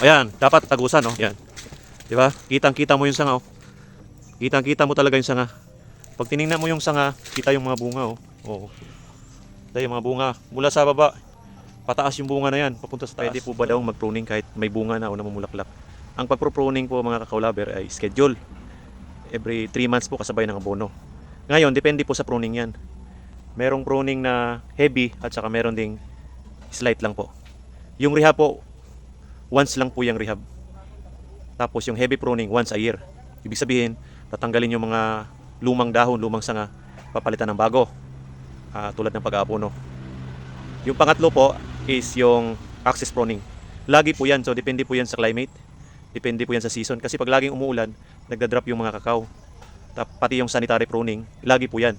Ayan, dapat tagusan, oh. Yan. Di ba? Kitang-kita mo yung sanga, oh. Kitang-kita mo talaga yung sanga. Pag tiningnan mo yung sanga, kita yung mga bunga, oh. Oo. Ito yung mga bunga. Mula sa baba, pataas yung bunga na yan, papunta sa taas. Pwede po ba daw mag-pruning kahit may bunga na o namumulaklak? Ang pagpro-pruning po mga kakaulaber ay schedule. Every 3 months po kasabay ng abono. Ngayon, depende po sa pruning yan. Merong pruning na heavy at saka meron ding slight lang po. Yung rehab po, once lang po yung rehab. Tapos yung heavy pruning, once a year. Ibig sabihin, tatanggalin yung mga lumang dahon, lumang sanga, papalitan ng bago. Ah, tulad ng pag-aapono. Yung pangatlo po is yung access pruning. Lagi po yan, so depende po yan sa climate. Depende po yan sa season. Kasi pag laging umuulan, nagda-drop yung mga kakao. Pati yung sanitary pruning, lagi po yan.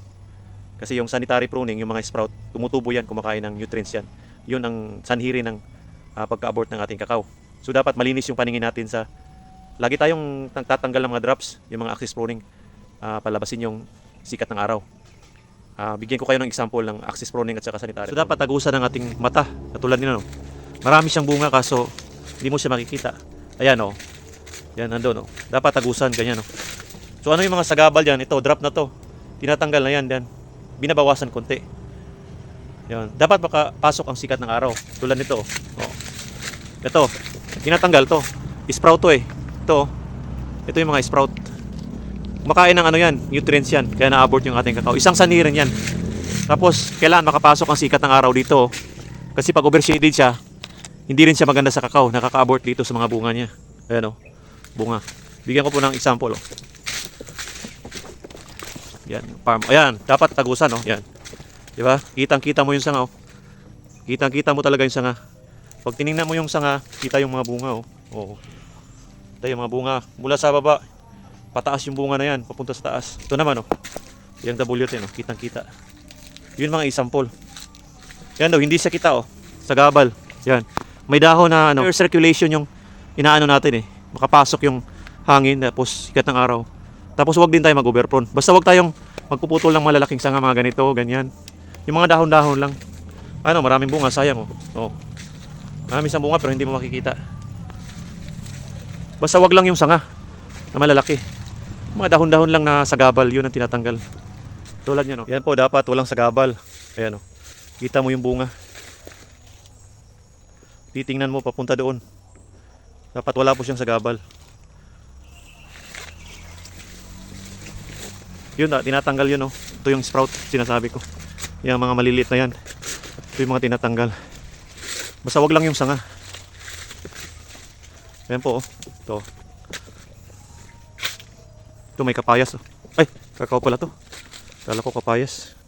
Kasi yung sanitary pruning, yung mga sprout, tumutubo yan, kumakain ng nutrients yan. Yun ang sanhiri ng ah, pagka-abort ng ating kakao. So dapat malinis yung paningin natin sa lagi tayong tang- tatanggal ng mga drops, yung mga axis pruning, ah, palabasin yung sikat ng araw. Ah, bigyan ko kayo ng example ng axis pruning at saka sanitary. So dapat tagusan ng ating mata, katulad nila no. Marami siyang bunga kaso hindi mo siya makikita. Ayan oh. Yan nandoon oh. Dapat tagusan ganyan oh. So ano yung mga sagabal diyan? Ito drop na to. Tinatanggal na yan diyan. Binabawasan konti. Yan. Dapat makapasok ang sikat ng araw. Tulad nito. Oh. oh. Ito. Tinatanggal to. Sprout to eh. Ito. oh. Ito yung mga sprout. Kumakain ng ano yan, nutrients yan. Kaya na-abort yung ating kakao. Isang sanirin yan. Tapos, kailangan makapasok ang sikat ng araw dito. oh. Kasi pag overshaded siya, hindi rin siya maganda sa kakao. Nakaka-abort dito sa mga bunga niya. Ayan o. Bunga. Bigyan ko po ng example oh. Yan, farm. Ayan, dapat tagusan oh. Yan. 'Di ba? Kitang-kita mo yung sanga oh. Kitang-kita mo talaga yung sanga. Pag tiningnan mo yung sanga, kita yung mga bunga oh. Oo. Ito yung mga bunga. Mula sa baba, pataas yung bunga na yan, papunta sa taas. Ito naman oh. Yung WT no, kitang-kita. Yun mga example. Yan daw, hindi siya kita oh. Sa gabal. Yan. May dahon na ano, air circulation yung inaano natin eh. Makapasok yung hangin tapos sikat ng araw. Tapos wag din tayo mag-overprone. Basta wag tayong magpuputol ng malalaking sanga mga ganito, ganyan. Yung mga dahon-dahon lang. Ano, maraming bunga, sayang oh. Oh. Maraming isang bunga pero hindi mo makikita. Basta wag lang yung sanga na malalaki. Mga dahon-dahon lang na sagabal, yun ang tinatanggal. Tulad yan, oh. Yan po, dapat walang sagabal. Ayan, oh. Kita mo yung bunga. Titingnan mo papunta doon. Dapat wala po siyang sagabal. Yun, ah, tinatanggal yun, oh. Ito yung sprout, sinasabi ko. Yung mga maliliit na yan. Ito yung mga tinatanggal. Basta wag lang yung sanga. Ayan po, oh. Ito. Ito may kapayas, oh. Ay, kakao pala to. Kala ko kapayas.